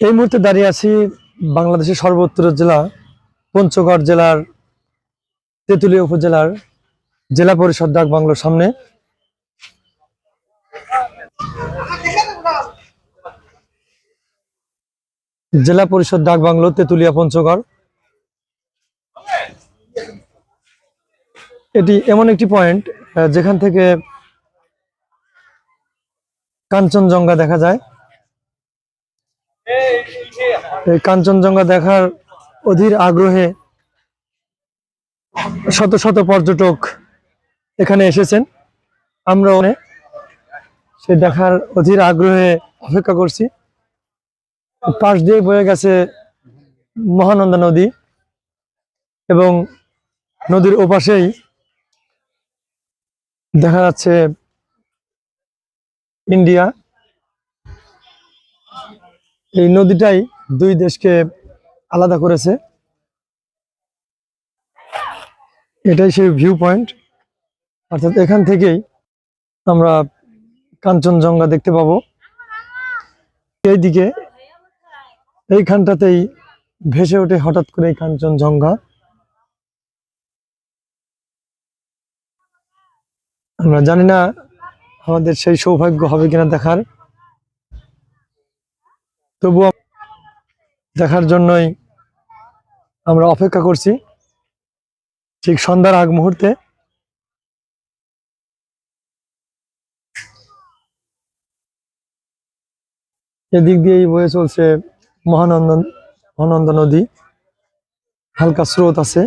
এই মুহূর্তে দাঁড়িয়ে আছি বাংলাদেশের সর্বোত্তর জেলা, পঞ্চগড় জেলার, তেঁতুলিয়া উপজেলার জেলা পরিষদ ডাক বাংলোর সামনে। জেলা পরিষদ ডাক বাংলো, তেঁতুলিয়া, পঞ্চগড়। এটি এমন একটি পয়েন্ট যেখান থেকে কাঞ্চনজঙ্ঘা দেখা যায়। এই কাঞ্চনজঙ্ঘা দেখার অধীর আগ্রহে শত শত পর্যটক এখানে এসেছেন। আমরা অনেক সে দেখার অধীর আগ্রহে অপেক্ষা করছি। পাশ দিয়ে বয়ে গেছে মহানন্দা নদী এবং নদীর ওপাশেই দেখা যাচ্ছে ইন্ডিয়া। এই নদীটাই দুই দেশকে আলাদা করেছে। এটাই সেই ভিউ পয়েন্ট অর্থাৎ এখান থেকেই আমরা কাঞ্চনজঙ্ঘা দেখতে পাবো। এইদিকে এইখানটাতেই ভেসে ওঠে হঠাৎ করে এই কাঞ্চনজঙ্ঘা। আমরা জানি না আমাদের সেই সৌভাগ্য হবে কিনা দেখার। তবুও দেখার জন্যই আমরা অপেক্ষা করছি। ঠিক সন্ধ্যার আগ মুহূর্তে। এদিক দিয়েই বয়ে চলছে মহানন্দন, মহানন্দ নদী। হালকা স্রোত আছে।